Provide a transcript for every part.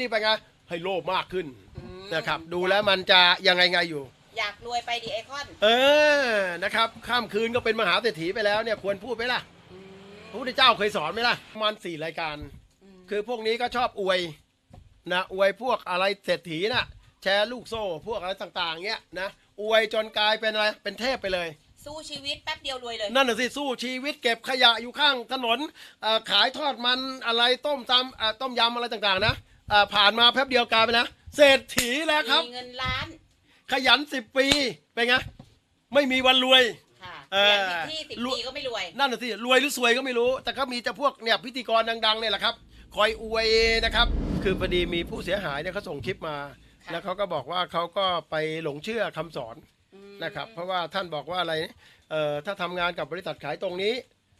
นี่ไปไงให้โลภมากขึ้นอืมนะครับ ดูแล้วมันจะยังไงไงอยู่ อยากรวยไปดีไอคอน เออนะครับข้ามคืนก็เป็นมหาเศรษฐีไปแล้วเนี่ยควรพูดไหมล่ะอืมพระพุทธเจ้าเคยสอนไหมล่ะประมาณสี่รายการมคือพวกนี้ก็ชอบอวยนะอวยพวกอะไรเศรษฐีน่ะ แชร์ลูกโซ่พวกอะไรต่างๆเงี้ยนะอวยจนกลายเป็นอะไรเป็นเทพไปเลย สู้ชีวิตแป๊บเดียวรวยเลย นั่นน่ะสิสู้ชีวิตเก็บขยะอยู่ข้างถนนเอ่อขายทอดมันอะไรต้มตำเอ่อต้มยำอะไรต่างๆนะเอ่อผ่านมาแป๊บเดียวกลายไปนนะเศรษฐีแล้วครับ มีเงินล้านขยันสิบปีเป็นไงไม่มีวันรวย ค่ะเออเรียนที่สิบรวยปีก็ไม่รวย นั่นน่ะสิรวยหรือสวยก็ไม่รู้ แต่ก็มีแต่พวกเนี่ยพิธีกรดังๆเนี่ยแหละครับ คอยอวยนะครับ คือพอดีมีผู้เสียหายเนี่ยเขาส่งคลิปมา ค่ะ แล้วเขาก็บอกว่าเขาก็ไปหลงเชื่อคำสอนอืมนะครับ เพราะว่าท่านบอกว่าอะไรเอ่อถ้าทำงานกับบริษัทขายตรงนี้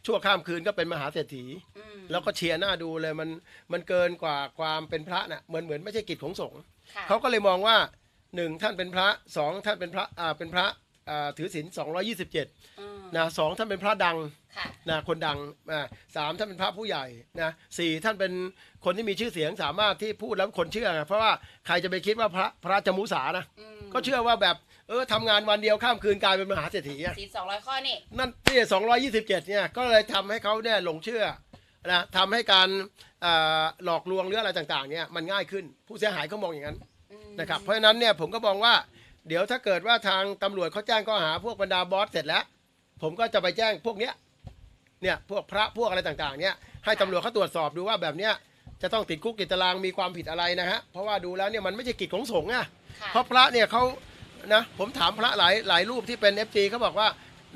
ชั่วข้ามคืนก็เป็นมหาเศรษฐี อืมแล้วก็เชียร์หน้าดูเลยมันมันเกินกว่าความเป็นพระน่ะเหมือนเหมือนไม่ใช่กิจของสงฆ์ค่ะเขาก็เลยมองว่าหนึ่งท่านเป็นพระสองท่านเป็นพระอ่าเป็นพระ อ่าถือศีล227อืมนะสองท่านเป็นพระดังค่ะ นะคนดังอ่าสามท่านเป็นพระผู้ใหญ่นะสี่ท่านเป็นคนที่มีชื่อเสียงสามารถที่พูดแล้วคนเชื่อไงเพราะว่าใครจะไปคิดว่าพระพระจะมุสานะ อืมก็เชื่อว่าแบบเออทำงานวันเดียวข้ามคืนกลายเป็นมหาเศรษฐีอะสี่สองร้อยข้อนี่ นั่นที่สองร้อยี่สิบเจ็ดเนี่ย ก็เลยทำให้เขาเนี่ยหลงเชื่อนะทำให้การอ่าหลอกลวงหรืออะไรต่างๆ เนี่ยมันง่ายขึ้น ผู้เสียหายเขามองอย่างนั้นอืม นะครับ เพราะฉะนั้นเนี่ยผมก็มองว่า เดี๋ยวถ้าเกิดว่าทางตำรวจเขาแจ้งข้อหาพวกบรรดาบอสเสร็จแล้ว ผมก็จะไปแจ้งพวกเนี้ยเนี่ยพวกพระพวกอะไรต่างๆเนี่ยให้ตำรวจเขาตรวจสอบดูว่าแบบเนี้ยจะต้องติดคุกติดตารางมีความผิดอะไรนะฮะเพราะว่าดูแล้วเนี่ยมันไม่ใช่กิจของสงฆ์อะค่ะเพราะพระเนี่ยเขานะผมถามพระหลายหลายรูปที่เป็น f อเขาบอกว่า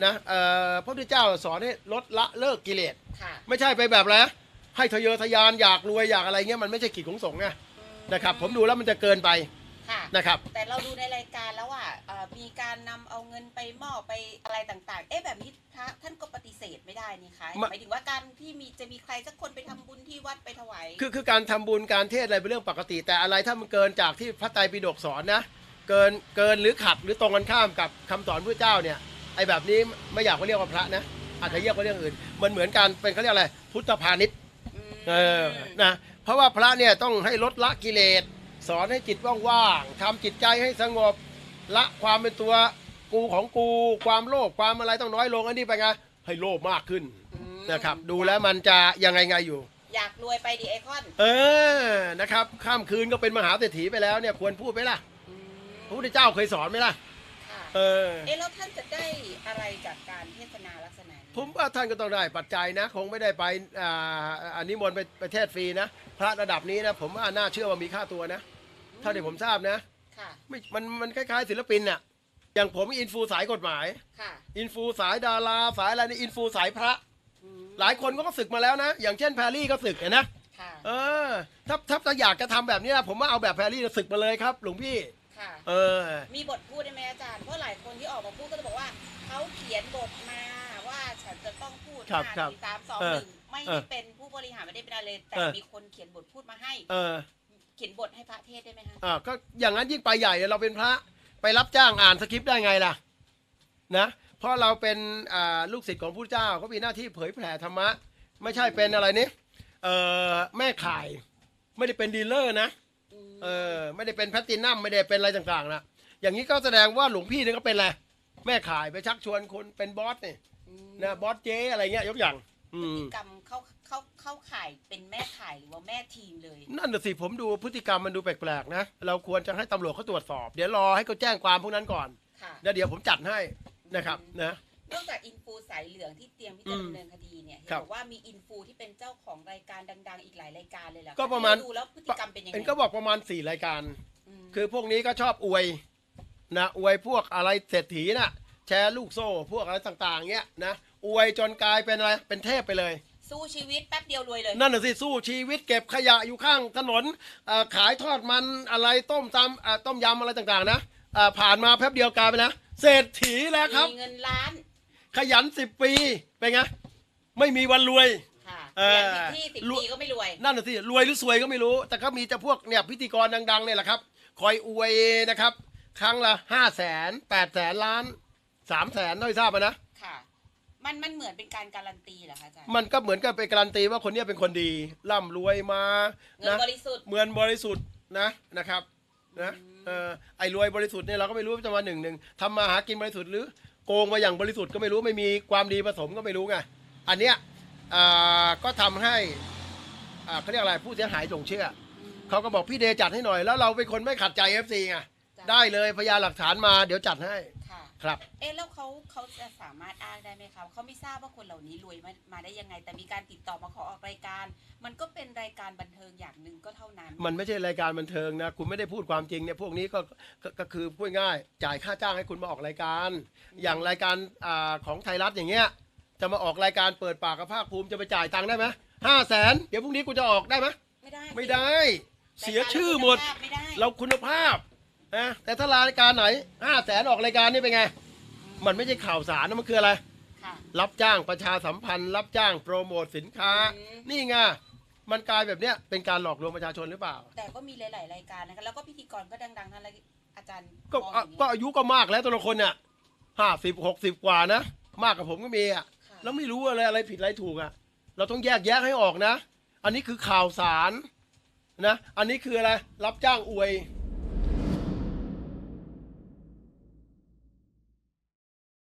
นะเอ่อพระพุทธเจ้าสอนให้ลดละเลิกกิเลส ค่ะไม่ใช่ไปแบบอะไรนะให้ทะเยอทะยานอยากรวยอยากอะไรเงี้ยมันไม่ใช่กิจของสงฆ์ไงอืมนะครับผมดูแล้วมันจะเกินไป ค่ะ นะครับ แต่เราดูในรายการแล้วว่าเอ่อมีการนำเอาเงินไปมอบไปอะไรต่างๆ เอ๊ะแบบนี้พระท่านก็ปฏิเสธไม่ได้นี่คะมาหมายถึงว่าการที่มีจะมีใครสักคนไปทำบุญที่วัดไปถวาย คือคือการทำบุญการเทศน์อะไรเป็นเรื่องปกติ แต่อะไรถ้ามันเกินจากที่พระไตรปิฎกสอนนะ เกินเกินหรือขัดหรือตรงกันข้ามกับคำสอนพระเจ้าเนี่ยไอ้แบบนี้ไม่อยากว่าเรียกว่าพระนะอาจจะเรียกว่าเรื่องอื่น มันเหมือนกันเป็นเขาเรียกอะไรพุทธพาณิชย์มเออ นะ เพราะว่าพระเนี่ยต้องให้ลดละกิเลส สอนให้จิตว่างๆทำจิตใจให้สงบ ละความเป็นตัวกูของกู ความโลภความอะไรต้องน้อยลงอันนี้ไปไงให้โลภมากขึ้นอืมนะครับ ดูแล้วมันจะยังไงไงอยู่ อยากรวยไปดีไอคอน เออนะครับข้ามคืนก็เป็นมหาเศรษฐีไปแล้วเนี่ยควรพูดไหมล่ะอืมพระพุทธเจ้าเคยสอนไหมล่ะค่ะเออเอ๊ะแล้วท่านจะได้อะไรจากการเทศนาลักษณะนี้ผมว่าท่านก็ต้องได้ปัจจัยนะ คงไม่ได้ไปอ่าอันนี้มนต์ไปประเทศฟรีนะ พระระดับนี้นะ ผมว่าน่าเชื่อว่ามีค่าตัวนะ เท่าที่ผมทราบนะค่ะ ไม่มันมันคล้ายๆ ศิลปินน่ะอย่างผมอินฟูสายกฎหมาย ค่ะอินฟูสายดาราสายอะไรนี่อินฟูสายพระ อืมหลายคนก็ศึกมาแล้วนะ อย่างเช่นแพรรี่ก็ศึกเห็นนะ ค่ะ เออ ถ้าถ้าถ้าอยากจะทำแบบนี้นะผมว่าเอาแบบแพรรี่ศึกมาเลยครับ หลวงพี่ ค่ะ เออ มีบทพูดได้ไหมอาจารย์ เพราะหลายคนที่ออกมาพูดก็จะบอกว่าเขาเขียนบทมาว่าฉันจะต้องพูดครับห้าครับสี่สามสองเอหอนึ่งไม่เอได้อเป็นผู้บริหารไม่ได้เป็นอะไรเลยแต่เออ มีคนเขียนบทพูดมาให้ เออเขียนบทให้พระเทศได้ไหมคะอ่าก็อย่างนั้นยิ่งไปใหญ่เลยเราเป็นพระไปรับจ้างอ่านสคริปต์ได้ไงล่ะนะเพราะเราเป็นอ่าลูกศิษย์ของผู้เจ้าเขามีหน้าที่เผยแผ่ธรรมะ ไม่ใช่เป็นอะไรนี่เออแม่ขายไม่ได้เป็นดีลเลอร์นะเออไม่ได้เป็นแพลตตินัมไม่ได้เป็นอะไรต่างๆนะอย่างนี้ก็แสดงว่าหลวงพี่นี่ก็เป็นอะไรแม่ขายไปชักชวนคนเป็นบอสนี่นะบอสเจ๊อะไรเงี้ยยกอย่างอืพฤม ติกรรมเข้า เข้าเข้าข่ายเป็นแม่ข่ายหรือว่าแม่ทีมเลย นั่นน่ะสิผมดูพฤติกรรมมันดูแปลกๆนะ เราควรจะให้ตำรวจเขาตรวจสอบ เดี๋ยวรอให้เขาแจ้งความพวกนั้นก่อนค่ะแล้วเดี๋ยวผมจัดให้นะครับนะ นอกจากอินฟูสายเหลืองที่เตรียมที่จะดำเนินคดีเนี่ยเห็นครับบอกว่ามีอินฟูที่เป็นเจ้าของรายการดัง ๆ อีกหลายรายการเลยแหละก็ประมาณ ดูแล้วพฤติกรรมเป็นยังไงเอ็นก็บอกประมาณสี่รายการ มคือพวกนี้ก็ชอบอวยนะอวยพวกอะไรเศรษฐีน่ะ แชร์ลูกโซ่พวกอะไรต่างๆเงี้ยนะอวยจนกลายเป็นอะไรเป็นเทพไปเลย สู้ชีวิตแป๊บเดียวรวยเลย นั่นน่ะสิสู้ชีวิตเก็บขยะอยู่ข้างถนนเอ่อขายทอดมันอะไรต้มตำเอ่อต้มยำอะไรต่างๆนะเอ่อผ่านมาแป๊บเดียวกลายไปนนะเศรษฐีแล้วครับ มีเงินล้านขยันสิบปีเป็นไงไม่มีวันรวย ค่ะเออ เรียนที่สิบรวยปีก็ไม่รวย นั่นน่ะสิรวยหรือสวยก็ไม่รู้ แต่ก็มีแต่พวกเนี่ยพิธีกรดังๆเนี่ยแหละครับ คอยอวยนะครับ ครั้งละห้าแสนแปดแสนล้านสามแสนเท่าที่ทราบมานะ ค่ะ มันมันเหมือนเป็นการการันตีเหรอคะอาจารย์ มันก็เหมือนกับไปการันตีว่าคนเนี้ยเป็นคนดีร่ำรวยมาเงินนะบริสุทธิ์ เหมือนบริสุทธิ์นะนะครับนะอืมเออไอ้รวยบริสุทธิ์เนี่ยเราก็ไม่รู้ว่าจะมาหนึ่งหนึ่งทำมาหากินบริสุทธิ์หรือโกงมาอย่างบริสุทธิ์ก็ไม่รู้ไม่มีความดีผสมก็ไม่รู้ไงอันเนี้ยอ่าก็ทำให้อ่าเขาเรียกอะไรผู้เสียหายหลงเชื่ออืมเขาก็บอกพี่เดจัดให้หน่อยแล้วเราเป็นคนไม่ขัดใจ FC ไงจ้ะได้เลยพยานหลักฐานมาเดี๋ยวจัดให้ ค่ะครับ เอ๊ะแล้วเขาเขาจะสามารถอ้างได้ไหมคะเขาไม่ทราบว่าคนเหล่านี้รวยมามาได้ยังไง แต่มีการติดต่อมาขอออกรายการ มันก็เป็นรายการบันเทิงอย่างหนึ่งก็เท่านั้น มันไม่ใช่รายการบันเทิงนะ คุณไม่ได้พูดความจริงเนี่ยพวกนี้ก็ก็ก็คือพูดง่ายจ่ายค่าจ้างให้คุณมาออกรายการ อย่างรายการอ่าของไทยรัฐอย่างเงี้ยจะมาออกรายการเปิดปากกับภาคภูมิจะไปจ่ายตังค์ได้ไหมห้าแสนเดี๋ยวพรุ่งนี้กูจะออกได้ไหมไม่ได้ไม่ได้ เสียชื่อหมด รายการไม่ได้ เราคุณภาพ นะแต่ถ้ารายการไหนห้าแสนออกรายการนี่เป็นไง มันไม่ใช่ข่าวสารนะมันคืออะไร ค่ะ รับจ้างประชาสัมพันธ์ รับจ้างโปรโมทสินค้า อืม นี่ไงมันกลายแบบเนี้ยเป็นการหลอกลวงประชาชนหรือเปล่า แต่ก็มีหลาย ๆ รายการนะคะแล้วก็พิธีกรก็ดังๆทั้งนั้นเลยอาจารย์ก็มองออะย่างนี้ก็อายุก็มากแล้วแต่ละคนเนี่ยห้าสิบหกสิบกว่านะ มากกับผมก็มีอะ ค่ะแล้วไม่รู้อะไรอะไรผิดอะไรถูกอะ เราต้องแยกแยะให้ออกนะ อันนี้คือข่าวสารนะ อันนี้คืออะไร รับจ้างอวยอ